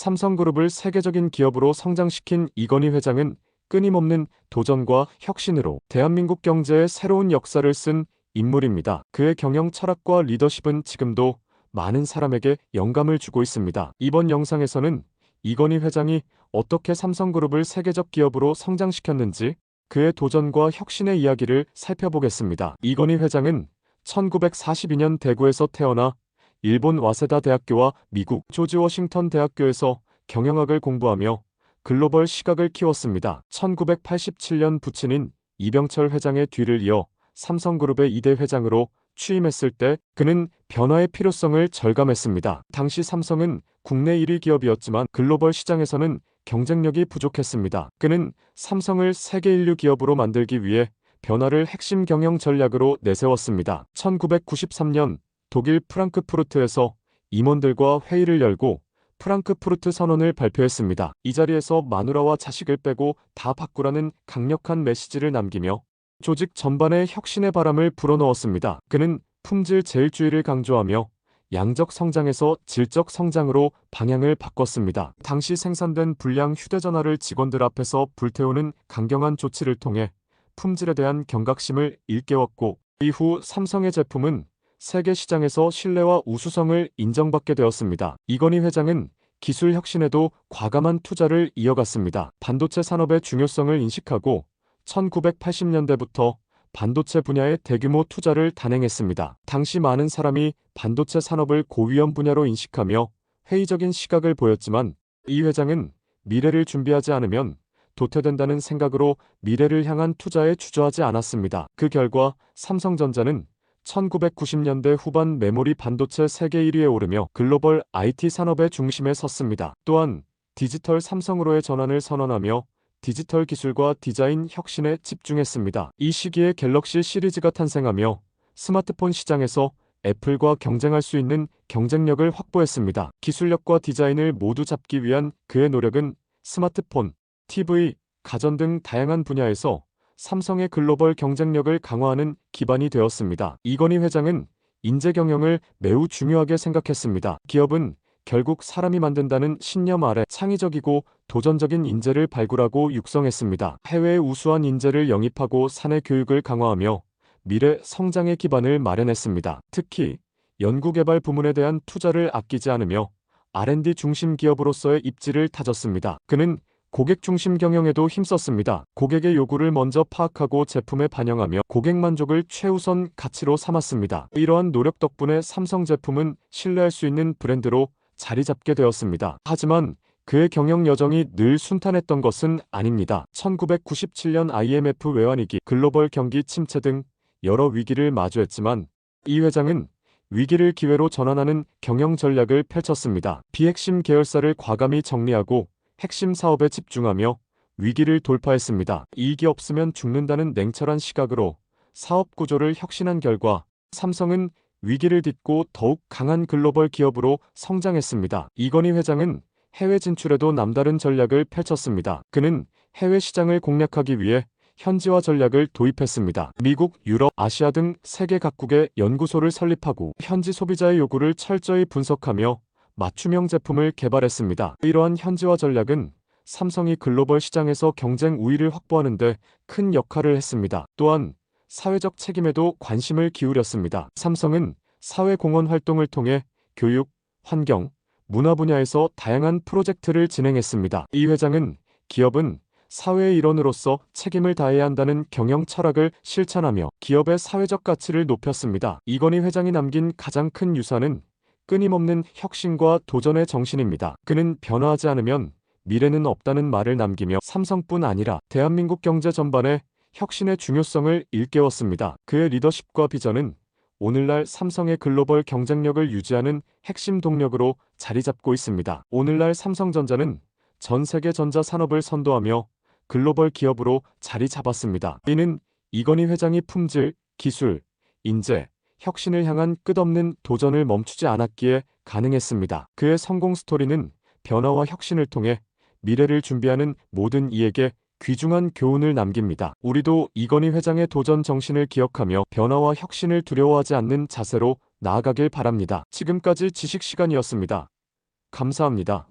삼성그룹을 세계적인 기업으로 성장시킨 이건희 회장은 끊임없는 도전과 혁신으로 대한민국 경제의 새로운 역사를 쓴 인물입니다. 그의 경영 철학과 리더십은 지금도 많은 사람에게 영감을 주고 있습니다. 이번 영상에서는 이건희 회장이 어떻게 삼성그룹을 세계적 기업으로 성장시켰는지 그의 도전과 혁신의 이야기를 살펴보겠습니다. 이건희 회장은 1942년 대구에서 태어나 일본 와세다 대학교와 미국 조지 워싱턴 대학교에서 경영학을 공부하며 글로벌 시각을 키웠습니다. 1987년 부친인 이병철 회장의 뒤를 이어 삼성그룹의 2대 회장으로 취임했을 때 그는 변화의 필요성을 절감했습니다. 당시 삼성은 국내 1위 기업이었지만 글로벌 시장에서는 경쟁력이 부족했습니다. 그는 삼성을 세계 인류 기업으로 만들기 위해 변화를 핵심 경영 전략으로 내세웠습니다. 1993년 독일 프랑크푸르트에서 임원들과 회의를 열고 프랑크푸르트 선언을 발표했습니다. 이 자리에서 마누라와 자식을 빼고 다 바꾸라는 강력한 메시지를 남기며 조직 전반에 혁신의 바람을 불어넣었습니다. 그는 품질 제일주의를 강조하며 양적 성장에서 질적 성장으로 방향을 바꿨습니다. 당시 생산된 불량 휴대전화를 직원들 앞에서 불태우는 강경한 조치를 통해 품질에 대한 경각심을 일깨웠고 이후 삼성의 제품은 세계 시장에서 신뢰와 우수성을 인정받게 되었습니다. 이건희 회장은 기술 혁신에도 과감한 투자를 이어갔습니다. 반도체 산업의 중요성을 인식하고 1980년대부터 반도체 분야에 대규모 투자를 단행했습니다. 당시 많은 사람이 반도체 산업을 고위험 분야로 인식하며 회의적인 시각을 보였지만 이 회장은 미래를 준비하지 않으면 도태된다는 생각으로 미래를 향한 투자에 주저하지 않았습니다. 그 결과 삼성전자는 1990년대 후반 메모리 반도체 세계 1위에 오르며 글로벌 IT 산업의 중심에 섰습니다. 또한 디지털 삼성으로의 전환을 선언하며 디지털 기술과 디자인 혁신에 집중했습니다. 이 시기에 갤럭시 시리즈가 탄생하며 스마트폰 시장에서 애플과 경쟁할 수 있는 경쟁력을 확보했습니다. 기술력과 디자인을 모두 잡기 위한 그의 노력은 스마트폰, TV, 가전 등 다양한 분야에서 삼성의 글로벌 경쟁력을 강화하는 기반이 되었습니다. 이건희 회장은 인재 경영을 매우 중요하게 생각했습니다. 기업은 결국 사람이 만든다는 신념 아래 창의적이고 도전적인 인재를 발굴하고 육성했습니다. 해외의 우수한 인재를 영입하고 사내 교육을 강화하며 미래 성장의 기반을 마련했습니다. 특히 연구개발 부문에 대한 투자를 아끼지 않으며 R&D 중심 기업으로서의 입지를 다졌습니다. 그는 고객 중심 경영에도 힘썼습니다. 고객의 요구를 먼저 파악하고 제품에 반영하며 고객 만족을 최우선 가치로 삼았습니다. 이러한 노력 덕분에 삼성 제품은 신뢰할 수 있는 브랜드로 자리 잡게 되었습니다. 하지만 그의 경영 여정이 늘 순탄했던 것은 아닙니다. 1997년 IMF 외환위기, 글로벌 경기 침체 등 여러 위기를 마주했지만 이 회장은 위기를 기회로 전환하는 경영 전략을 펼쳤습니다. 비핵심 계열사를 과감히 정리하고 핵심 사업에 집중하며 위기를 돌파했습니다. 이익이 없으면 죽는다는 냉철한 시각으로 사업 구조를 혁신한 결과 삼성은 위기를 딛고 더욱 강한 글로벌 기업으로 성장했습니다. 이건희 회장은 해외 진출에도 남다른 전략을 펼쳤습니다. 그는 해외 시장을 공략하기 위해 현지화 전략을 도입했습니다. 미국, 유럽, 아시아 등 세계 각국의 연구소를 설립하고 현지 소비자의 요구를 철저히 분석하며 맞춤형 제품을 개발했습니다. 이러한 현지화 전략은 삼성이 글로벌 시장에서 경쟁 우위를 확보하는 데 큰 역할을 했습니다. 또한 사회적 책임에도 관심을 기울였습니다. 삼성은 사회공헌 활동을 통해 교육, 환경, 문화 분야에서 다양한 프로젝트를 진행했습니다. 이 회장은 기업은 사회의 일원으로서 책임을 다해야 한다는 경영 철학을 실천하며 기업의 사회적 가치를 높였습니다. 이건희 회장이 남긴 가장 큰 유산은 끊임없는 혁신과 도전의 정신입니다. 그는 변화하지 않으면 미래는 없다는 말을 남기며 삼성뿐 아니라 대한민국 경제 전반에 혁신의 중요성을 일깨웠습니다. 그의 리더십과 비전은 오늘날 삼성의 글로벌 경쟁력을 유지하는 핵심 동력으로 자리 잡고 있습니다. 오늘날 삼성전자는 전 세계 전자 산업을 선도하며 글로벌 기업으로 자리 잡았습니다. 이는 이건희 회장이 품질, 기술, 인재, 혁신을 향한 끝없는 도전을 멈추지 않았기에 가능했습니다. 그의 성공 스토리는 변화와 혁신을 통해 미래를 준비하는 모든 이에게 귀중한 교훈을 남깁니다. 우리도 이건희 회장의 도전 정신을 기억하며 변화와 혁신을 두려워하지 않는 자세로 나아가길 바랍니다. 지금까지 지식 시간이었습니다. 감사합니다.